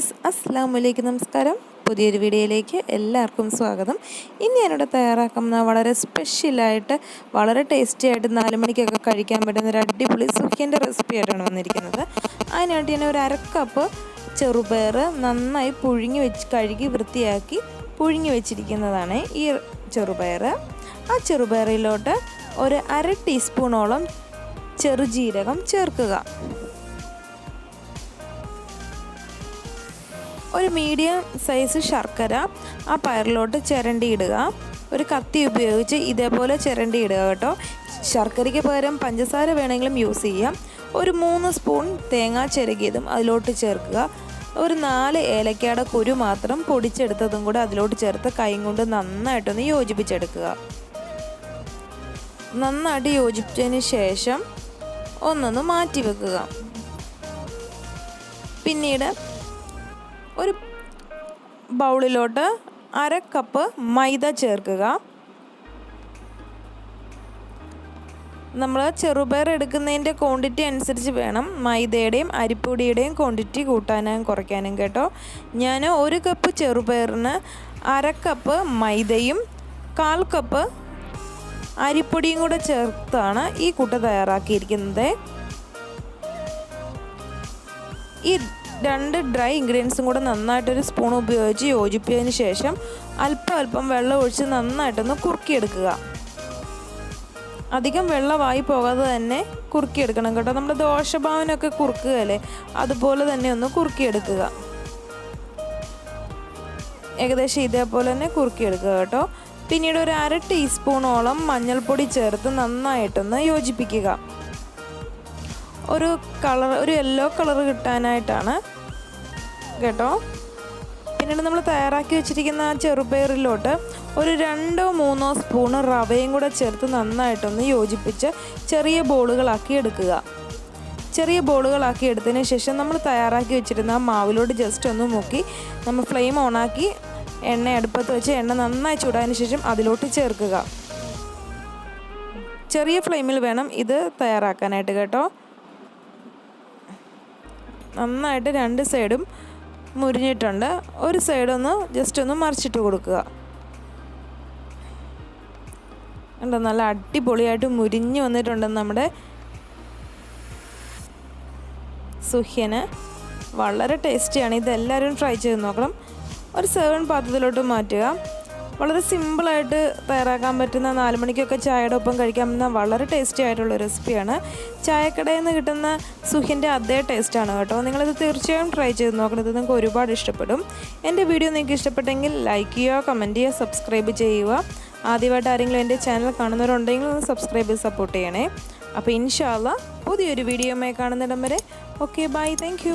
അസ്സാം വലൈക്കും നമസ്കാരം. പുതിയൊരു വീഡിയോയിലേക്ക് എല്ലാവർക്കും സ്വാഗതം. ഇന്ന് ഞാനിവിടെ തയ്യാറാക്കുന്ന വളരെ സ്പെഷ്യലായിട്ട് വളരെ ടേസ്റ്റി ആയിട്ട് നാല് മണിക്കൊക്കെ കഴിക്കാൻ പറ്റുന്ന ഒരു അടിപൊളി സുഖ്യന്റെ റെസിപ്പി ആയിട്ടാണ് വന്നിരിക്കുന്നത്. അതിനായിട്ട് ഞാൻ ഒരു അരക്കപ്പ് ചെറുപയർ നന്നായി പുഴുങ്ങി വെച്ച് കഴുകി വൃത്തിയാക്കി പുഴുങ്ങി വെച്ചിരിക്കുന്നതാണ് ഈ ചെറുപയർ. ആ ചെറുപയറിലോട്ട് ഒരു അര ടീസ്പൂണോളം ചെറുജീരകം ചേർക്കുക. ഒരു മീഡിയം സൈസ് ശർക്കര ആ പയറിലോട്ട് ചിരണ്ടിയിടുക ഒരു കത്തി ഉപയോഗിച്ച് ഇതേപോലെ ചിരണ്ടിയിടുക കേട്ടോ. ശർക്കരയ്ക്ക് പകരം പഞ്ചസാര വേണമെങ്കിലും യൂസ് ചെയ്യാം. ഒരു മൂന്ന് സ്പൂൺ തേങ്ങ ചിരകിയതും അതിലോട്ട് ചേർക്കുക. ഒരു നാല് ഏലക്കയുടെ കുരു മാത്രം പൊടിച്ചെടുത്തതും കൂടെ അതിലോട്ട് ചേർത്ത് കൈ കൊണ്ട് നന്നായിട്ടൊന്ന് യോജിപ്പിച്ചെടുക്കുക. നന്നായിട്ട് യോജിപ്പിച്ചതിന് ശേഷം ഒന്നൊന്ന് മാറ്റി വെക്കുക പിന്നീട് ഒരു ബൗളിലോട്ട് അര കപ്പ് മൈദ ചേർക്കുക. നമ്മൾ ചെറുപയർ എടുക്കുന്നതിന്റെ ക്വാണ്ടിറ്റി അനുസരിച്ച് വേണം. മൈദയുടെയും അരിപ്പൊടിയുടെയും ക്വാണ്ടിറ്റി കൂട്ടാനും കുറയ്ക്കാനും കേട്ടോ. ഞാൻ ഒരു കപ്പ് ചെറുപയറിന് അര കപ്പ് മൈദയും കാൽ കപ്പ് അരിപ്പൊടിയും കൂടെ ചേർത്താണ് ഈ കൂട്ട് തയ്യാറാക്കിയിരിക്കുന്നത്. ഈ രണ്ട് ഡ്രൈ ഇൻഗ്രീഡിയൻസും കൂടെ നന്നായിട്ടൊരു സ്പൂൺ ഉപയോഗിച്ച് യോജിപ്പിച്ചതിന് ശേഷം അല്പം അല്പം വെള്ളം ഒഴിച്ച് നന്നായിട്ടൊന്ന് കുറുക്കിയെടുക്കുക. അധികം വെള്ളമായി പോകാതെ തന്നെ കുറുക്കിയെടുക്കണം കേട്ടോ. നമ്മുടെ ദോഷഭാവനൊക്കെ കുറുക്കുകയല്ലേ? അതുപോലെ തന്നെ ഒന്ന് കുറുക്കിയെടുക്കുക. ഏകദേശം ഇതേപോലെ തന്നെ കുറുക്കിയെടുക്കുക കേട്ടോ. പിന്നീട് ഒരു അര ടീസ്പൂണോളം മഞ്ഞൾപ്പൊടി ചേർത്ത് നന്നായിട്ടൊന്ന് യോജിപ്പിക്കുക. ഒരു കളർ ഒരു യെല്ലോ കളർ കിട്ടാനായിട്ടാണ് കേട്ടോ. പിന്നീട് നമ്മൾ തയ്യാറാക്കി വെച്ചിരിക്കുന്ന ആ ചെറുപയറിലോട്ട് ഒരു രണ്ടോ മൂന്നോ സ്പൂണ് റവയും കൂടെ ചേർത്ത് നന്നായിട്ടൊന്ന് യോജിപ്പിച്ച് ചെറിയ ബോളുകളാക്കി എടുക്കുക. ചെറിയ ബോളുകളാക്കി എടുത്തതിന് ശേഷം നമ്മൾ തയ്യാറാക്കി വെച്ചിരുന്ന ആ മാവിലോട്ട് ജസ്റ്റ് ഒന്ന് മുക്കി നമ്മൾ ഫ്ലെയിം ഓണാക്കി എണ്ണ അടുപ്പത്ത് വെച്ച് എണ്ണ നന്നായി ചൂടാതിന് ശേഷം അതിലോട്ട് ചേർക്കുക. ചെറിയ ഫ്ലെയിമിൽ വേണം ഇത് തയ്യാറാക്കാനായിട്ട് കേട്ടോ. നന്നായിട്ട് രണ്ട് സൈഡും മുരിഞ്ഞിട്ടുണ്ട്. ഒരു സൈഡൊന്ന് ജസ്റ്റ് ഒന്ന് മറിച്ചിട്ട് കൊടുക്കുക. കണ്ടോ നല്ല അടിപൊളിയായിട്ട് മുരിഞ്ഞ് വന്നിട്ടുണ്ട് നമ്മുടെ സുഹ്യന്. വളരെ ടേസ്റ്റിയാണ്. ഇതെല്ലാവരും ട്രൈ ചെയ്ത് നോക്കണം. ഒരു സെവൻ പാത്രത്തിലോട്ട് മാറ്റുക. വളരെ സിമ്പിളായിട്ട് തയ്യാറാക്കാൻ പറ്റുന്ന നാല് മണിക്കൊക്കെ ചായയുടെ ഒപ്പം കഴിക്കാൻ പറ്റുന്ന വളരെ ടേസ്റ്റി ആയിട്ടുള്ള റെസിപ്പിയാണ്. ചായക്കടയിൽ നിന്ന് കിട്ടുന്ന സുഹിന്റെ അതേ ടേസ്റ്റാണ് കേട്ടോ. നിങ്ങളിത് തീർച്ചയായും ട്രൈ ചെയ്ത് നോക്കണം. ഇത് നിങ്ങൾക്ക് ഒരുപാട് ഇഷ്ടപ്പെടും. എന്റെ വീഡിയോ നിങ്ങൾക്ക് ഇഷ്ടപ്പെട്ടെങ്കിൽ ലൈക്ക് ചെയ്യുക കമന്റ് ചെയ്യുക സബ്സ്ക്രൈബ് ചെയ്യുക. ആദ്യമായിട്ട് ആരെങ്കിലും എന്റെ ചാനൽ കാണുന്നവരുണ്ടെങ്കിൽ ഒന്ന് സബ്സ്ക്രൈബ് ചെയ്ത് സപ്പോർട്ട് ചെയ്യണേ. അപ്പോൾ ഇൻഷാല്ല പുതിയൊരു വീഡിയോയുമായി കാണുന്നിടം വരെ. Okay bye thank